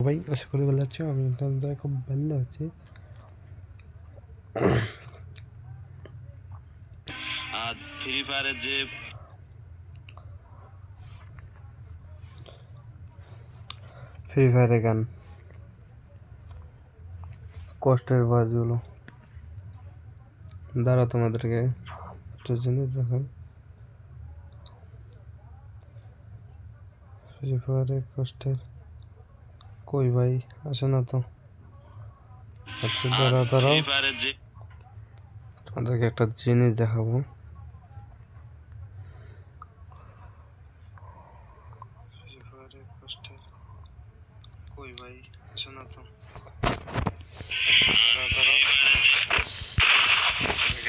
ভাই আশা করি ভালো আছো আমি আপনাদের খুব ভালো আছি। আর ফ্রি ফায়ারের যে ফ্রি ফায়ারে গান। কষ্টের বাজগুলো। দাঁড়া তোমাদেরকে একটা জিনিস দেখাই। ফ্রি ফায়ারে কষ্টের কই ভাই? আসে না তো। আচ্ছা দাঁড়া দাঁড়াও। যে তোমাদেরকে একটা জিনিস দেখাবো।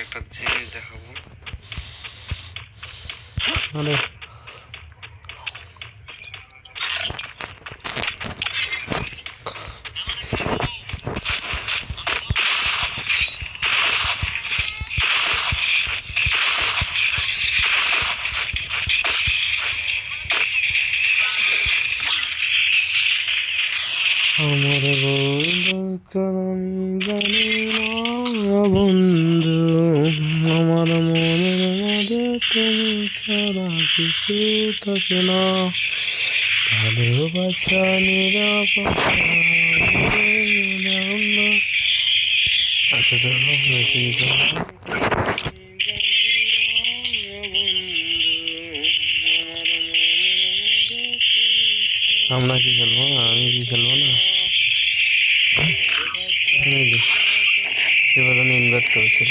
একটা জিনিস দেখাবো। মানে আমার আমি জানি না বন্ধু আমার মনের মাঝে তুমি ছাড়া কিছু থাকে না ভালোবাসা নিরাপত্তা আচ্ছা চলো মেসেজ আমরা কি খেলব না? আমি কি খেলব না? আমি ইনভাইট করেছিল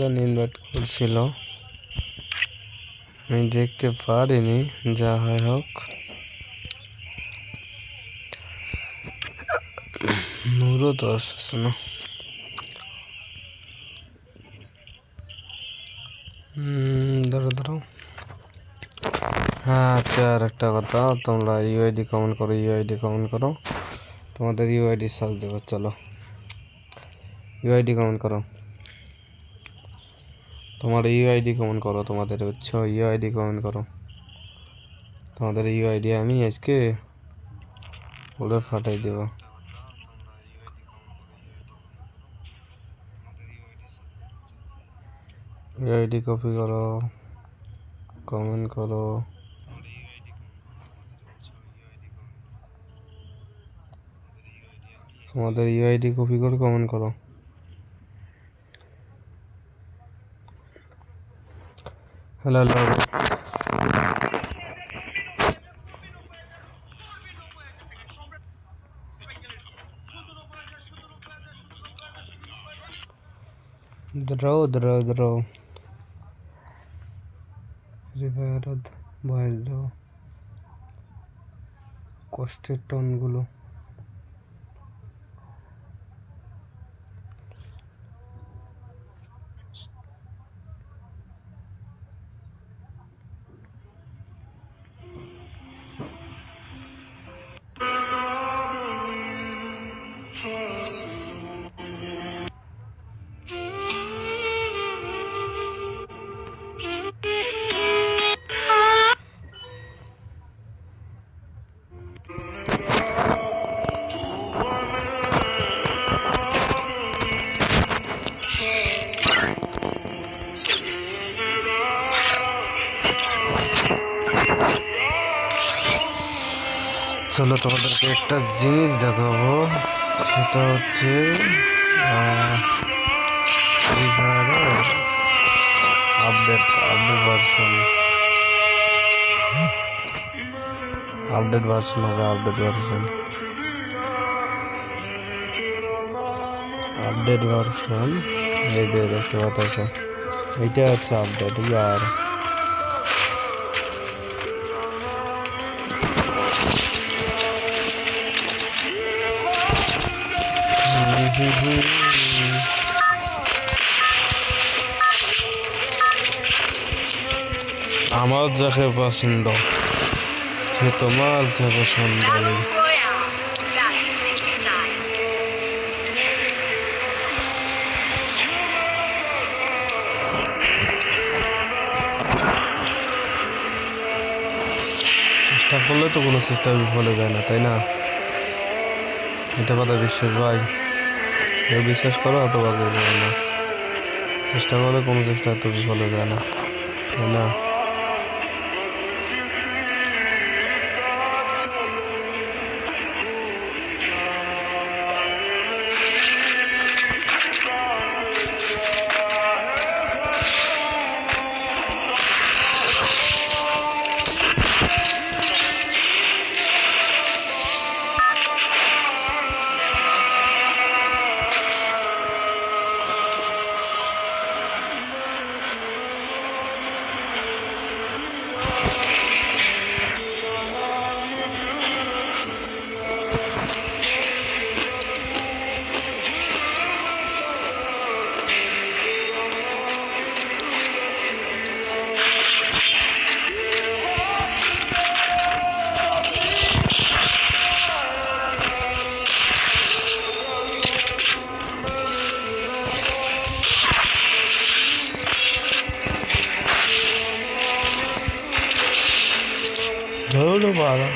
জানি ইনভাইট করছিল আমি দেখতে পারিনি, যা হয় হোক। নূরও তো আসছে না। দাঁড়াও হ্যাঁ আচ্ছা আর একটা কথা, তোমরা ইউআইডি কমেন্ট করো ইউআইডি কমেন্ট করো। তোমাদের ইউআইডি সার্চ দেবো, চলো। ইউআইডি কমেন্ট করো। তোমার ইউআইডি কমেন্ট করো, তোমাদের হচ্ছে ইউআইডি কমেন্ট করো। তোমাদের ইউআইডি আমি আজকে বলে ফাটাই দেবো। ইউআইডি কপি করো কমেন্ট করো। তোমাদের ইউআইডি কপি করে কমেন্ট করো। হ্যালো হ্যালো দাঁড়াও দাঁড়াও দাঁড়াও ফ্রি ফায়ার কষ্টের টনগুলো Just চলো তোমাদেরকে একটা জিনিস দেখাবো। সেটা হচ্ছে update update version update version হবে আপডেট ভার্সন আপডেট ভার্সন এই দেখতে পাচ্ছ। এইটা হচ্ছে আপডেট ইয়ার। আমার যাকে পছন্দ, সে তোমার যে পছন্দ চেষ্টা করলে তো কোনো চেষ্টা বিফলে যায় না, তাই না? এটা কথা বিশ্বাস ভাই। কেউ বিশ্বাস করো অত কেউ করো না। চেষ্টা করলে কোনো চেষ্টা তো বিফলে যায় না। তাই না? ধরো পারা